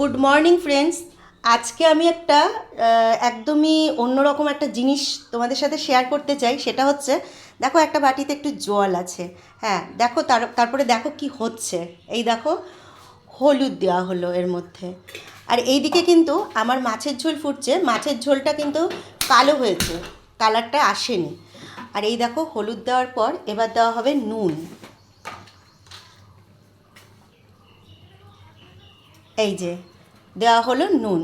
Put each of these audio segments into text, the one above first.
Good morning friends আজকে আমি একটা একদমই অন্যরকম একটা জিনিস তোমাদের সাথে শেয়ার করতে চাই। সেটা হচ্ছে, দেখো একটা বাটিতে একটু জল আছে। হ্যাঁ দেখো তার, তারপরে দেখো কি হচ্ছে। এই দেখো, হলুদ দেওয়া হলো এর মধ্যে। আর এইদিকে কিন্তু আমার মাছের ঝোল ফুটছে। মাছের ঝোলটা কিন্তু কালো হয়েছে। কালারটা আসেনি। আর এই দেখো, হলুদ দেওয়ার পর এবার দেওয়া হবে নুন। এই যে দেওয়া হলো নুন।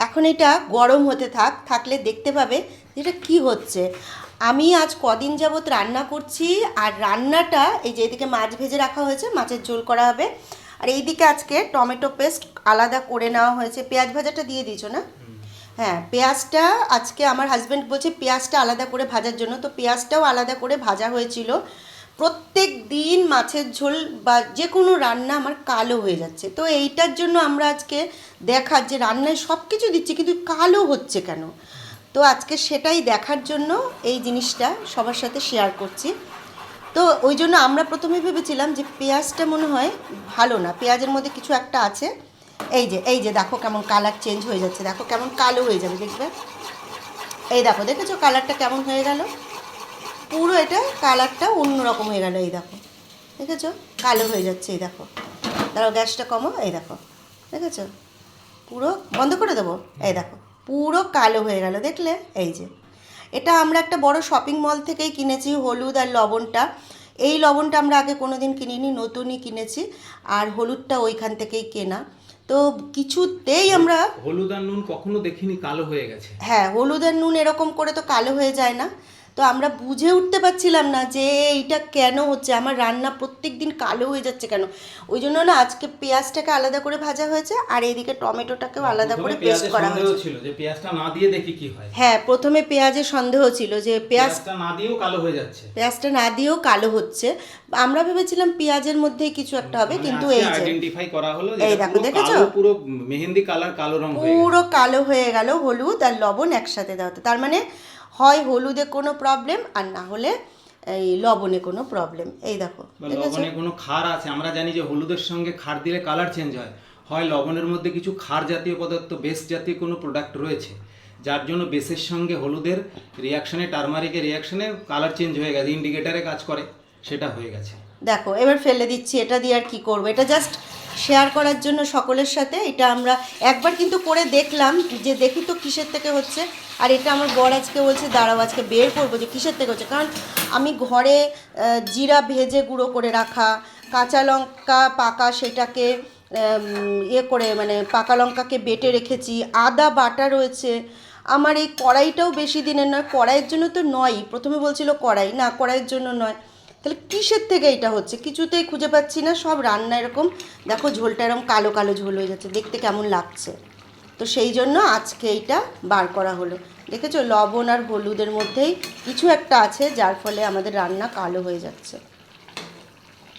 এখন এটা গরম হতে থাক, থাকলে দেখতে পাবে যে এটা কী হচ্ছে। আমি আজ কদিন যাবৎ রান্না করছি, আর রান্নাটা এই যে এদিকে মাছ ভেজে রাখা হয়েছে, মাছের ঝোল করা হবে। আর এইদিকে আজকে টমেটো পেস্ট আলাদা করে নেওয়া হয়েছে। পেঁয়াজ ভাজাটা দিয়ে দিয়েছ না? হ্যাঁ পেঁয়াজটা আজকে আমার হাজব্যান্ড বলছে পেঁয়াজটা আলাদা করে ভাজার জন্য। তো পেঁয়াজটাও আলাদা করে ভাজা হয়েছিল। প্রত্যেক দিন মাছের ঝোল বা যে কোনো রান্না আমার কালো হয়ে যাচ্ছে। তো এইটার জন্য আমরা আজকে দেখার যে রান্নায় সব কিছু দিচ্ছি, কিন্তু কালো হচ্ছে কেন? তো আজকে সেটাই দেখার জন্য এই জিনিসটা সবার সাথে শেয়ার করছি। তো ওই জন্য আমরা প্রথমে ভেবেছিলাম যে পেঁয়াজটা মনে হয় ভালো না, পেঁয়াজের মধ্যে কিছু একটা আছে। এই যে এই যে দেখো কেমন কালার চেঞ্জ হয়ে যাচ্ছে, দেখো কেমন কালো হয়ে যাবে, দেখবে? এই দেখো, দেখেছ কালারটা কেমন হয়ে গেল? পুরো এটা কালারটা অন্যরকম হয়ে গেল এই দেখো। দেখেছ? কালো হয়ে যাচ্ছে এই দেখো। দাঁড়াও গ্যাসটা কমো এই দেখো। দেখেছ? পুরো বন্ধ করে দেবো? এই দেখো পুরো কালো হয়ে গেল দেখলে? এই যে। এটা আমরা একটা বড় শপিং মল থেকেই কিনেছি হলুদ আর লবণটা। এই লবণটা আমরা আগে কোনো দিন কিনিনি নতুনই কিনেছি আর হলুদটা ওইখান থেকেই কেনা। তো কিছুতেই আমরা হলুদ আর নুন কখনো দেখিনি কালো হয়ে গেছে। হ্যাঁ হলুদ আর নুন এরকম করে তো কালো হয়ে যায় না। তো আমরা বুঝে উঠতে পারছিলাম না যে এইটা কেন হচ্ছে আমার রান্না প্রত্যেক দিন কালো হয়ে যাচ্ছে কেন? ওই জন্য না আজকে পেঁয়াজটাকে আলাদা করে ভাজা হয়েছে আর এইদিকে টমেটোটাকেও আলাদা করে পেস্ট করা হয়েছে। ছিল যে পেঁয়াজটা না দিয়ে দেখি কি হয়। হ্যাঁ প্রথমে পেঁয়াজের সন্দেহ ছিল যে পেঁয়াজ পেঁয়াজটা না দিয়েও কালো হয়ে যাচ্ছে। পেঁয়াজটা না দিয়েও কালো হচ্ছে। আমরা ভেবেছিলাম পেঁয়াজের মধ্যেই কিছু একটা হবে কিন্তু এই যে আইডেন্টিফাই করা হলো এই দেখো, দেখেছ? পুরো মেহেন্দি কালার কালো রং হয়ে পুরো কালো হয়ে গেল হলুদ আর লবণ একসাথে দেওয়াতে তার মানে হয় হলুদে কোনো প্রবলেম আর না হলে এই লবণে কোনো প্রবলেম এই দেখো লবণে কোনো ক্ষার আছে আমরা জানি যে হলুদের সঙ্গে ক্ষার দিলে কালার চেঞ্জ হয়। হয় লবণের মধ্যে কিছু ক্ষার জাতীয় পদার্থ বেস জাতীয় কোনো প্রোডাক্ট রয়েছে যার জন্য বেসের সঙ্গে হলুদের রিয়াকশনে টারমারিকের রিয়াকশনে কালার চেঞ্জ হয়ে গেছে ইন্ডিকেটারে কাজ করে সেটা হয়ে গেছে। দেখো এবার ফেলে দিচ্ছি এটা দিয়ে আর কি করব? এটা জাস্ট শেয়ার করার জন্য সকলের সাথে। এটা আমরা একবার কিন্তু করে দেখলাম যে দেখি তো কিসের থেকে হচ্ছে। আর এটা আমার বর আজকে বলছে, দাঁড়াও, আজকে বের করব যে কিসের থেকে হচ্ছে? কারণ আমি ঘরে জিরা ভেজে গুঁড়ো করে রাখা, কাঁচা লঙ্কা পাকা সেটাকে ইয়ে করে মানে পাকা লঙ্কাকে বেটে রেখেছি, আদা বাটা রয়েছে। আমার এই কড়াইটাও বেশি দিনের নয়, কড়াইয়ের জন্য তো নয়ই। প্রথমে বলছিল কড়াই, না, কড়াইয়ের জন্য নয়। তাহলে কিসের থেকে এটা হচ্ছে? কিছুতেই খুঁজে পাচ্ছি না, সব রান্না এরকম। দেখো ঝোলটা এরকম কালো কালো ঝোল হয়ে যাচ্ছে, দেখতে কেমন লাগছে। তো সেই জন্য আজকে এইটা বার করা হলো। দেখেছ? লবণ আর হলুদের মধ্যেই কিছু একটা আছে, যার ফলে আমাদের রান্না কালো হয়ে যাচ্ছে।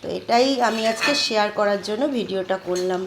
তো এটাই আমি আজকে শেয়ার করার জন্য ভিডিওটা করলাম।